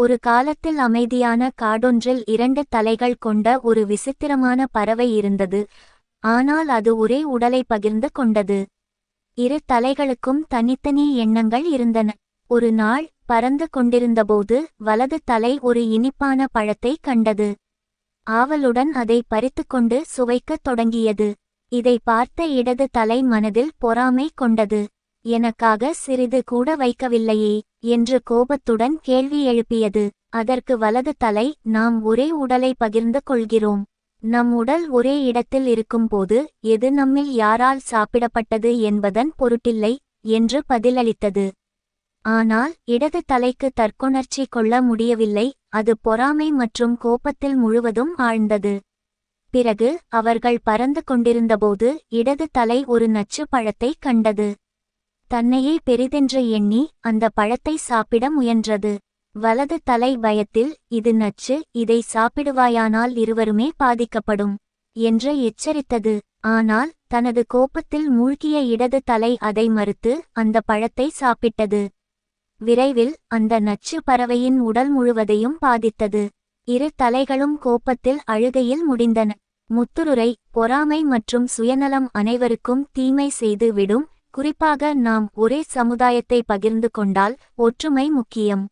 ஒரு காலத்தில் அமைதியான காடொன்றில் இரண்டு தலைகள் கொண்ட ஒரு விசித்திரமான பறவை இருந்தது. ஆனால் அது ஒரே உடலை பகிர்ந்து கொண்டது. இரு தலைகளுக்கும் தனித்தனி எண்ணங்கள் இருந்தன. ஒரு நாள் பறந்து கொண்டிருந்தபோது வலது தலை ஒரு இனிப்பான பழத்தை கண்டது. ஆவலுடன் அதை பறித்துக்கொண்டு சுவைக்கத் தொடங்கியது. இதை பார்த்த இடது தலை மனதில் பொறாமை கொண்டது. எனக்காக சிறிது கூட வைக்கவில்லையே என்று கோபத்துடன் கேள்வி எழுப்பியது. அதற்கு வலது தலை நாம் ஒரே உடலை பகிர்ந்து கொள்கிறோம். நம் உடல் ஒரே இடத்தில் இருக்கும்போது எது நம்மில் யாரால் சாப்பிடப்பட்டது என்பதன் பொருட்டில்லை என்று பதிலளித்தது. ஆனால் இடது தலைக்கு தற்கொணர்ச்சி கொள்ள முடியவில்லை அது பொறாமை மற்றும் கோபத்தில் முழுவதும் ஆழ்ந்தது. பிறகு அவர்கள் பறந்து கொண்டிருந்தபோது இடது தலை ஒரு நச்சு பழத்தை கண்டது. தன்னையே பெரிதென்று எண்ணி அந்த பழத்தை சாப்பிட முயன்றது. வலது தலை பயத்தில் இது நச்சு இதை சாப்பிடுவாயானால் இருவருமே பாதிக்கப்படும் என்று எச்சரித்தது. ஆனால் தனது கோபத்தில் மூழ்கிய இடது தலை அதை மறுத்து அந்த பழத்தை சாப்பிட்டது. விரைவில் அந்த நச்சு பறவையின் உடல் முழுவதையும் பாதித்தது. இரு தலைகளும் கோபத்தில் அழுகையில் முடிந்தன. முத்துருரை பொறாமை மற்றும் சுயநலம் அனைவருக்கும் தீமை செய்து விடும் குறிப்பாக நாம் ஒரே சமுதாயத்தை பகிர்ந்து கொண்டால் ஒற்றுமை முக்கியம்.